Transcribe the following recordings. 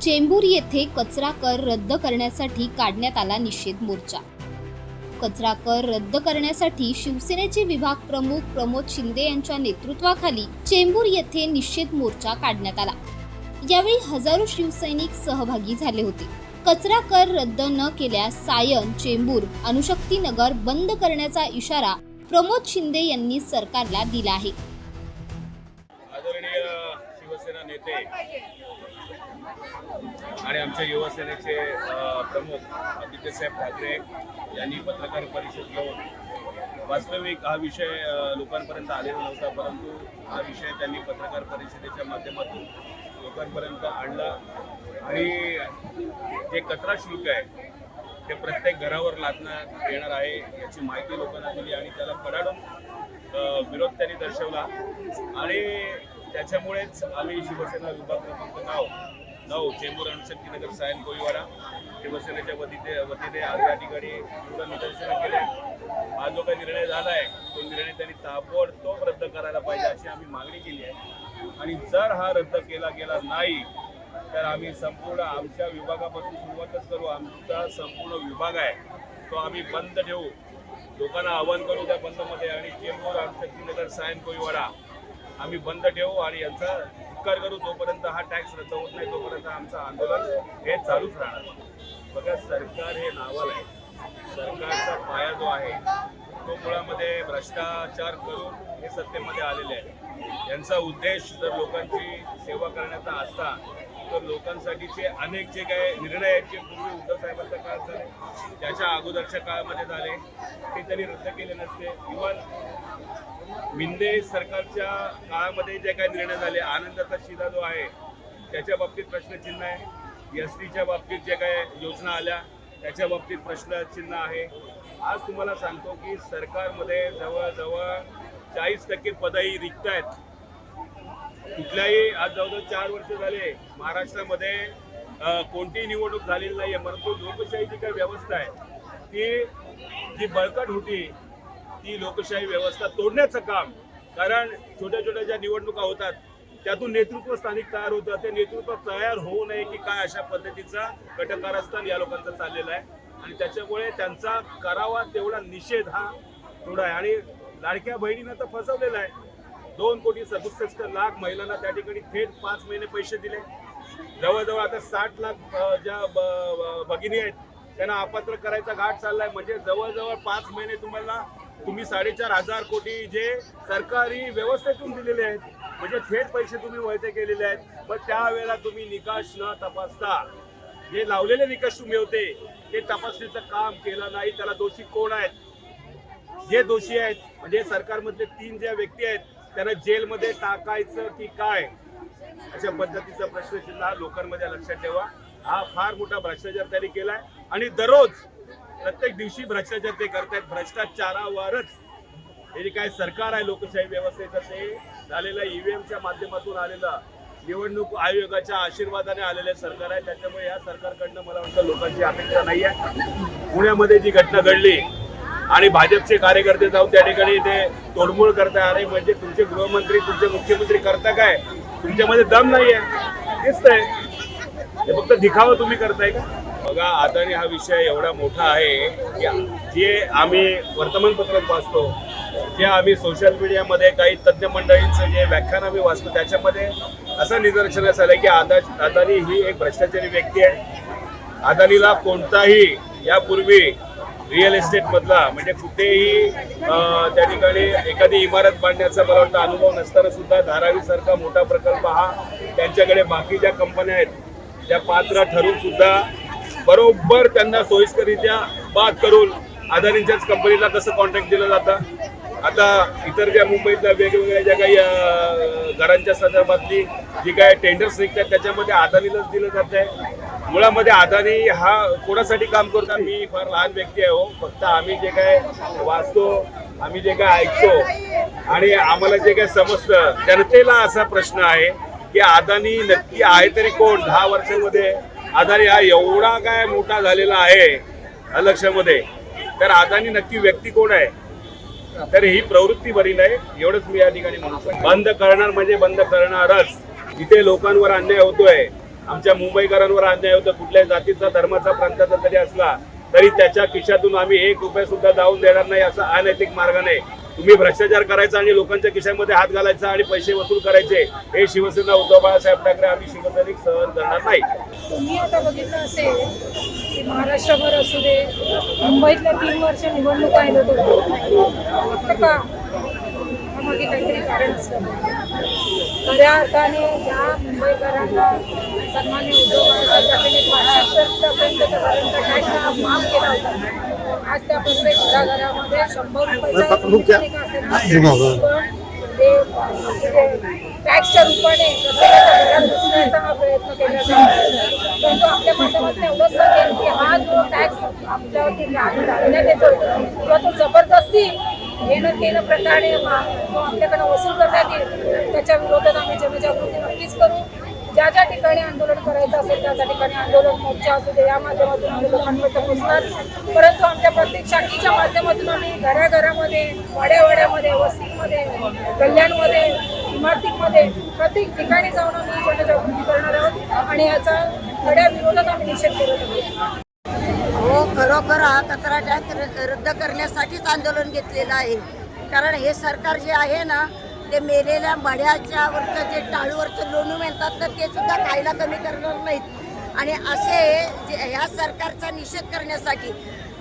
चेंबूर येथे कचरा कर रद्द करण्यासाठी काढण्यात आला निषेध मोर्चा. कचरा कर रद्द करण्यासाठी शिवसेनेचे विभाग प्रमुख प्रमोद शिंदे यांच्या नेतृत्वाखाली चेंबूर येथे निषेध मोर्चा काढण्यात आला. यावेळी हजारो शिवसैनिक सहभागी झाले होते कचरा कर रद्द न केल्यास सायन चेंबूर अनुशक्ती नगर बंद करण्याचा इशारा प्रमोद शिंदे यांनी सरकारला दिला आहे. आदरणीय शिवसेना नेते आणि आमच्या युवासेनेचे अ, प्रमुख आदित्यसाहेब ठाकरे यांनी पत्रकार परिषद घेऊन वास्तविक हा विषय लोकांपर्यंत आलेला नव्हता परंतु हा विषय त्यांनी पत्रकार परिषदेच्या माध्यमातून लोकांपर्यंत आणला. आणि जे कचरा शुल्क आहे ते प्रत्येक घरावर लादण्यात येणार आहे याची माहिती लोकांना दिली आणि त्याला कडाडून विरोध त्यांनी दर्शवला. आणि त्याच्यामुळेच आम्ही शिवसेना विभाग क्रमांक नाव नऊ चेंबूर अणुशक्तीनगर सायन कोळीवाडा शिवसेनेच्या वतीने वतीने आज या ठिकाणी निदर्शनं केले. हा जो काही निर्णय झाला आहे तो निर्णय त्यांनी ताबडतोब रद्द करायला पाहिजे अशी आम्ही मागणी केली आहे. आणि जर हा रद्द केला गेला नाही तर आम्ही संपूर्ण आमच्या विभागापासून सुरुवातच करू. आमचा संपूर्ण विभाग आहे तो आम्ही बंद ठेवू. लोकांना आवाहन करू त्या बंदमध्ये आणि चेंबूर आमच्या सायन कोईवाडा आम्ही बंद ठेवू आणि यांचा उपकार करू जोपर्यंत हा टॅक्स रद्द होत नाही तोपर्यंत आमचं आंदोलन हे चालूच राहणार. बघा सरकार हे नावाल आहे. सरकारचा पाया जो आहे तो मुळामध्ये भ्रष्टाचार करून हे सत्तेमध्ये आलेले आहे. यांचा उद्देश जर लोकांची सेवा करण्याचा असता तर लोकांसाठीचे अनेक जे काही निर्णय आहेत जे पूर्वी उद्धव साहेबांच्या काळात झाले त्याच्या अगोदरच्या काळामध्ये झाले ते त्यांनी रद्द केले नसते. इव्हन मिंदे सरकारच्या काळामध्ये जे काही निर्णय झाले आनंदाचा शिदा जो आहे त्याच्या बाबतीत प्रश्नचिन्ह आहे. एस टीच्या बाबतीत जे काही योजना आल्या त्याच्या बाबतीत प्रश्नचिन्ह आहे. आज तुम्हाला सांगतो की सरकारमध्ये जवळजवळ चाळीस टक्के पदही रिक्त आहेत कुठल्याही आज जवळजवळ चार वर्ष झाले महाराष्ट्रामध्ये कोणतीही निवडणूक झालेली नाहीये परंतु लोकशाहीची काही व्यवस्था आहे ती जी बळकट होती ती लोकशाही व्यवस्था तोडण्याचं काम कारण छोट्या छोट्या ज्या निवडणुका होतात त्यातून नेतृत्व स्थानिक तयार होतं ते नेतृत्व तयार होऊ नये की काय अशा पद्धतीचा कटकारस्थान या लोकांचा चाललेला आहे. आणि त्याच्यामुळे त्यांचा करावा तेवढा निषेध हा थोडा आहे. आणि लाडक्या बहिणीनं तर फसवलेला आहे. दोन कोटी सदुसष्ट लाख महिलांना त्या ठिकाणी थेट पाच महिने पैसे दिले. जवळजवळ आता साठ लाख ज्या ब- भगिनी आहेत त्यांना अपात्र करायचा घाट चाललाय. म्हणजे जवळजवळ पाच महिने तुम्हाला तुम्ही साडेचार हजार कोटी जे सरकारी व्यवस्थेतून दिलेले आहेत म्हणजे थेट पैसे तुम्ही वळते केलेले आहेत. पण त्यावेळेला तुम्ही निकाश न तपासता जे लावलेले निकष तुम्ही होते ते तपासणीचं काम केलं नाही. त्याला दोषी कोण आहेत? जे दोषी आहेत म्हणजे सरकारमधले तीन ज्या व्यक्ती आहेत त्यांना जेलमध्ये टाकायचं की काय? अशा पद्धतीचा प्रश्नचिन्ह हा लोकांमध्ये लक्षात ठेवा. हा फार मोठा भ्रष्टाचार त्यांनी केलाय. आणि दररोज प्रत्येक दिवशी भ्रष्टाचार ते करतायत. भ्रष्टाचारावरच. हे जे काय सरकार आहे लोकशाही व्यवस्थेचं? ते झालेलं ईव्हीएमच्या माध्यमातून आलेलं. निवडणूक आयोगाच्या आशीर्वादाने आलेले सरकार आहे. त्याच्यामुळे या सरकारकडनं मला वाटतं लोकांची अपेक्षा नाही आहे पुण्यामध्ये जी घटना घडली आणि भाजपचे कार्यकर्ते जाऊन त्या ठिकाणी ते तोडमोड करताय. अरे म्हणजे तुमचे गृहमंत्री तुमचे मुख्यमंत्री करता काय? तुमच्यामध्ये दम नाही आहे तेच आहे ते फक्त दिखावा तुम्ही करताय का? बघा अदानी हा विषय एवढा मोठा आहे. की जे आम्ही वर्तमानपत्रात वाचतो जे आम्ही सोशल मीडियामध्ये काही तज्ज्ञ मंडळींचं जे व्याख्यान आम्ही वाचतो त्याच्यामध्ये असं निदर्शनास आलं की आदा अदानी ही एक भ्रष्टाचारी व्यक्ती आहे. अदानीला कोणताही यापूर्वी रिअल इस्टेटमधला म्हणजे कुठेही त्या ठिकाणी एखादी इमारत बांधण्याचा मला वाटतं अनुभव नसताना सुद्धा धारावी सारखा मोठा प्रकल्प हा त्यांच्याकडे बाकी ज्या कंपन्या आहेत त्या पात्र ठरून सुद्धा बरोबर त्यांना सोयीस्करित्या बाद करून अदानीच्याच कंपनीला कसं कॉन्ट्रॅक्ट दिलं जातं? आता इतर ज्या मुंबईतल्या वेगवेगळ्या ज्या काही घरांच्या संदर्भातली जी काय टेंडर्स निघतात त्याच्यामध्ये अदानीलाच दिलं जात आहे मुळामध्ये अदानी हा कोणासाठी काम करतो? मी फार लहान व्यक्ती आहे हो. फक्त आम्ही जे काय वाचतो आम्ही जे काय ऐकतो आणि आम्हाला जे काय समजतं जनतेला असा प्रश्न आहे की अदानी नक्की आहे तरी कोण? दहा वर्षामध्ये अदानी हा एवढा काय मोठा झालेला आहे लक्षामध्ये. तर अदानी नक्की व्यक्ती कोण आहे? तर ही प्रवृत्ती बरी नाही एवढंच मी या ठिकाणी म्हणू बंद करणार म्हणजे बंद करणारच. इथे लोकांवर अन्याय होतोय. आमच्या मुंबईकरांवर अन्याय होतो कुठल्याही जातीचा धर्माचा प्रांताचा जरी असला तरी त्याच्या खिशातून आम्ही एक रुपया सुद्धा जाऊन देणार नाही असा अनैतिक मार्ग नाही. तुम्ही भ्रष्टाचार करायचा आणि लोकांच्या खिशामध्ये हात घालायचा आणि पैसे वसूल करायचे हे शिवसेना उद्धव बाळासाहेब ठाकरे आम्ही शिवसैनिक सहन करणार नाही. तुम्ही आता बघितलं असेल की महाराष्ट्रभर असू दे मुंबईतल्या तीन वर्ष निवडणूक आहे तर का? काहीतरी कारण असतं खऱ्या अर्थाने या मुंबईकरांना सन्मान्य उद्धव बाळासाहेब ठाकरेंनी माफ केला होता. आज त्या प्रत्येक घराघरामध्ये शंभर पण ते टॅक्सच्या रूपाने घरात घुसण्याचा हा प्रयत्न केला जातो. परंतु आपल्या माध्यमातून एवढंच सांगेल की हा जो टॅक्स आपल्यावरती घालण्यात येतो किंवा तो जबरदस्ती घेणं केलं प्रकारे मा- तो वसूल करण्यात येईल त्याच्या विरोधात आम्ही जनजागृती नक्कीच करू. ज्या ज्या ठिकाणी आंदोलन करायचं असेल त्या त्या ठिकाणी आंदोलन मोर्चा असू दे या माध्यमातून आम्ही लोकांपर्यंत पोहोचणार. परंतु आमच्या प्रत्येक शाखेच्या माध्यमातून आम्ही घराघरामध्ये वाड्यावाड्यामध्ये वस्तीमध्ये कल्याणमध्ये इमारतीमध्ये प्रत्येक ठिकाणी जाऊन आम्ही जनजागृती करणार आहोत आणि याचा कड्या विरोधात आम्ही निषेध करत आहोत. हो खरोखर हा कचरा टॅक्स र- रद्द करण्यासाठीच आंदोलन घेतलेलं आहे. कारण हे सरकार जे आहे ना ते मेलेल्या मढ्याच्या वरचं जे टाळूवरचं लोणू म्हणतात तर ते सुद्धा खायला कमी करणार नाहीत. आणि असे जे ह्या सरकारचा निषेध करण्यासाठी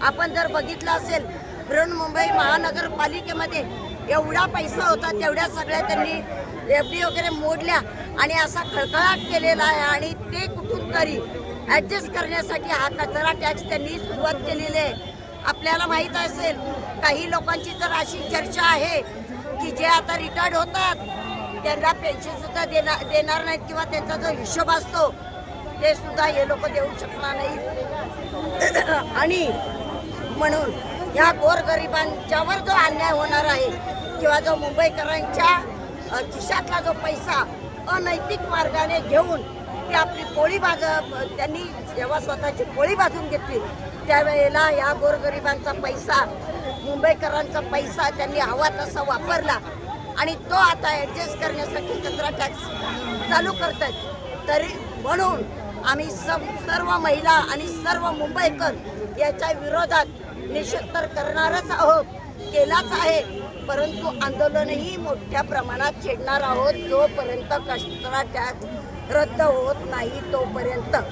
आपण जर बघितलं असेल बृहन्मुंबई महानगरपालिकेमध्ये एवढा पैसा होता तेवढ्या सगळ्या त्यांनी एफ डी वगैरे मोडल्या आणि असा खळखळाट केलेला आहे. आणि ते कुठून तरी ॲडजस्ट करण्यासाठी हा कचरा टॅक्स त्यांनी सुरुवात केलेली आहे. आपल्याला माहीत असेल काही लोकांची तर अशी चर्चा आहे की जे आता रिटायर्ड होतात त्यांना पेन्शनसुद्धा देणार देणार नाहीत किंवा त्यांचा जो हिशोब असतो ते सुद्धा हे लोक देऊ शकणार नाहीत. आणि म्हणून ह्या गोरगरिबांच्यावर जो अन्याय होणार आहे किंवा जो मुंबईकरांच्या खिशातला जो पैसा अनैतिक मार्गाने घेऊन ती आपली पोळी भाज त्यांनी जेव्हा स्वतःची पोळी भाजून घेतली त्यावेळेला या गोरगरिबांचा पैसा मुंबईकरांचा पैसा त्यांनी हवा तसा वापरला आणि तो आता ॲडजस्ट करण्यासाठी कचरा टॅक्स चालू करतात तरी म्हणून आम्ही सम सर्व महिला आणि सर्व मुंबईकर याच्या विरोधात निषेध तर करणारच आहोत केलाच आहे. परंतु आंदोलनही मोठ्या प्रमाणात छेडणार आहोत जोपर्यंत कचरा टॅक्स रद्द होत नाही तोपर्यंत.